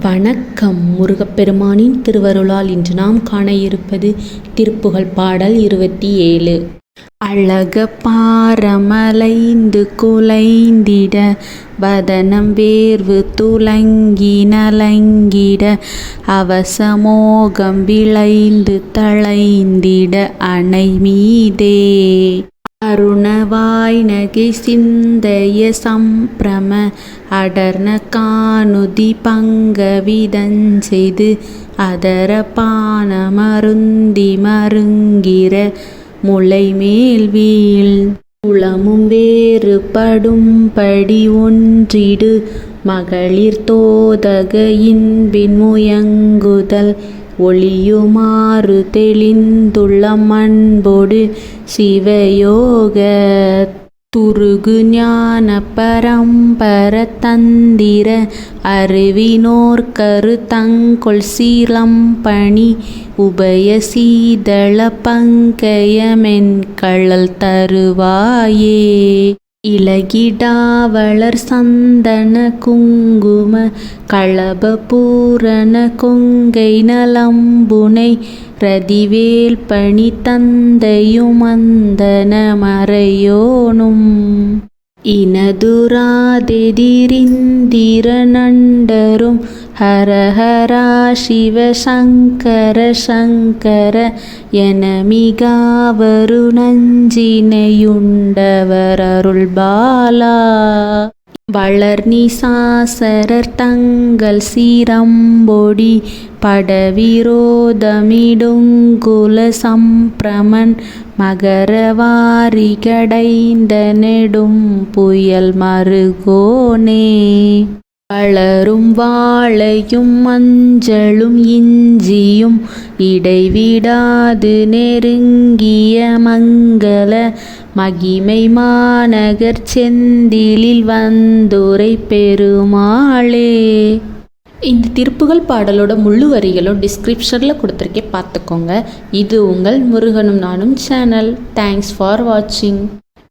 வணக்கம் முருகப்பெருமானின் திருவருளால் இன்று நாம் காண இருப்பது திருப்புகழ் பாடல் இருபத்தி ஏழு. அழக பாரமலைந்து குலைந்திட வதனம் வேர்வு துலங்கி நலங்கிட அவசமோகம் விளைந்து தளைந்திட அணை மீதே அருணவாய் நகை சிந்தைய சம்பிரம அடர்ன காணுதி பங்க விதஞ்செய்து அதர பானமருந்தி மருங்கிற முளைமேல் வீழ். குளமும் வேறுபடும்படி ஒன்றிடு மகளிர் தோதக இன்பின் முயங்குதல் ஒளியுமாறு தெளிந்துள்ள அன்பொடு சிவயோக துருகு ஞான பரம்பர தந்திர அறிவினோர் கருத்தங்கொள் சீலம்பணி உபய சீதள பங்கயமென் கழல் தருவாயே. இலகிடாவளர் சந்தன குங்கும களபபூரண கொங்கை நலம்புனை ரதிவேல் பணி தந்தையுமந்தன மறையோனும். இனதுராதெதிரிந்திர நண்டரும் ஹரஹரா சிவ சங்கர சங்கர என மிகாவரு நஞ்சினையுண்டவர் அருள் பாலா. வளர்நிசாசரர் தங்கள் சீரம்பொடி படவிரோதமிடுங்குல சம்பிரமன் மகரவாரி கடைந்த நெடும் புயல் மருகோனே. வளரும் வாழையும் மஞ்சளும் இஞ்சியும் இடைவிடாது நெருங்கிய மங்கள மகிமை மாநகர் செந்திலில் வந்துரை பெருமாளே. இந்த திருப்புகள் பாடலோட முழு வரிகளும் டிஸ்கிரிப்ஷனில் கொடுத்துருக்கே பார்த்துக்கோங்க. இது உங்கள் முருகனும் நானும் சேனல் தேங்க்ஸ் ஃபார் வாட்சிங்